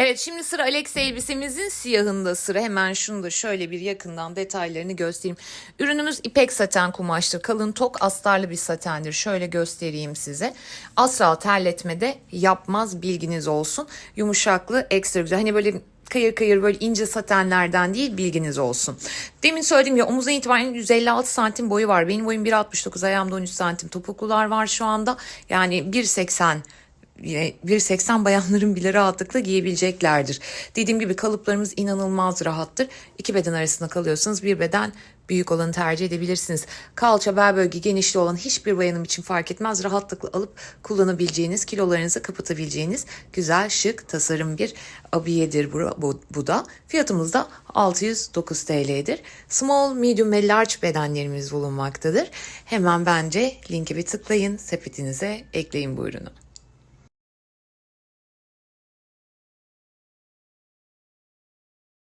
Evet şimdi sıra Alex elbisemizin siyahında sıra. Hemen şunu da şöyle bir yakından detaylarını göstereyim. Ürünümüz ipek saten kumaştır. Kalın tok astarlı bir satendir. Şöyle göstereyim size. Asla terletme de yapmaz bilginiz olsun. Yumuşaklığı ekstra güzel. Hani böyle kayır kayır böyle ince satenlerden değil bilginiz olsun. Demin söylediğim ya omuzdan itibaren 156 santim boyu var. Benim boyum 1.69 ayağımda 13 santim topuklular var şu anda. Yani 1.80 yine 1.80 bayanların bile rahatlıkla giyebileceklerdir. Dediğim gibi kalıplarımız inanılmaz rahattır. İki beden arasında kalıyorsanız bir beden büyük olanı tercih edebilirsiniz. Kalça bel bölge genişliği olan hiçbir bayanım için fark etmez. Rahatlıkla alıp kullanabileceğiniz, kilolarınızı kapatabileceğiniz güzel, şık, tasarım bir abiyedir bu, bu, bu da. Fiyatımız da 609 TL'dir. Small, medium ve large bedenlerimiz bulunmaktadır. Hemen bence linke bir tıklayın, sepetinize ekleyin bu ürünü.